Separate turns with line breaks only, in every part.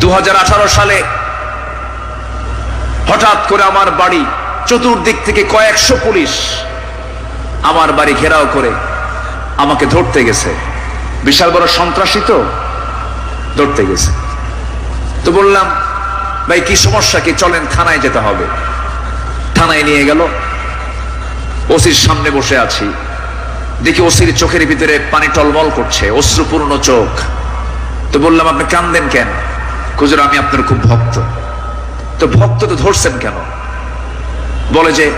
দু হাজার আঠারো সালে হঠাৎ করে আমার বাড়ি চতুর্দিক থেকে কয়েকশো পুলিশ আমার বাড়ি ঘেরাও করে আমাকে ধরতে গেছে। বিশাল বড় সন্ত্রাসী তো ধরতে গেছে। তো বললাম, ভাই, কি সমস্যা? কি চলেন, থানায় যেতে হবে। থানায় নিয়ে গেল। ওসির সামনে বসে আছি। দেখি ওসির চোখের ভিতরে পানি টলমল করছে, অশ্রুপূর্ণ চোখ। তো বললাম, আপনি কান্দেন কেন? খুজুর আমি আপনার খুব ভক্ত। তো ভক্ত তো ধরছেন কেন? বলে যে,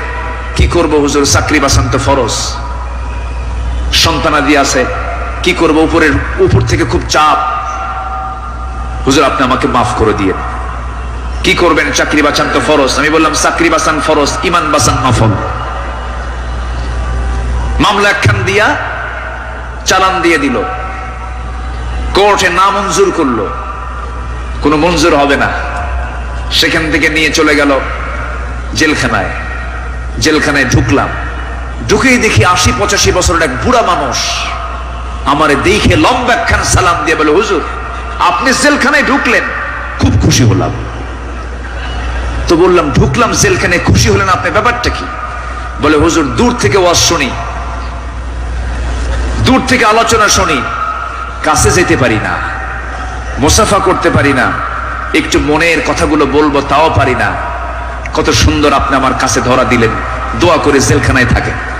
কি করব হুজুর? চাকরি বাসান তো ফরজ। সন্তানাদি আছে, কি করব? উপরের, উপর থেকে খুব চাপ। হুজুর, আপনি আমাকে মাফ করে দিয়ে। কি করবেন? চাকরি বাঁচান তো ফরজ। আমি বললাম, চাকরি বাঁচান ফরজ ইমান বাঁচান নফল। মামলা একখান দিয়া চালান দিয়ে দিল। কোর্টে না মঞ্জুর করল। কোনো মঞ্জুর হবে না। সেখান থেকে নিয়ে চলে গেল জেলখানায়। জেলখানায় ঢুকলাম। ঢুকেই দেখি আশি পঁচাশি বছরের এক বুড়া মানুষ আমারে দেখে লম্বা সালাম দিয়ে বলে, হুজুর, আপনি জেলখানায় ঢুকলেন। খুব খুশি হলাম। তো বললাম, ঢুকলাম জেলখানায়, খুশি হলেন আপনি? ব্যাপারটা কি? বলে, হুজুর, দূর থেকে ওয়াজ শুনি। দূর থেকে আলোচনা শুনি। কাছে যেতে পারি না। মুসাফা করতে পারি না। একটু মনের কথাগুলো বলব, তাও পারি না। কত সুন্দর আপনি আমার কাছে ধরা দিলেন। দোয়া করে জেলখানায় থাকেন।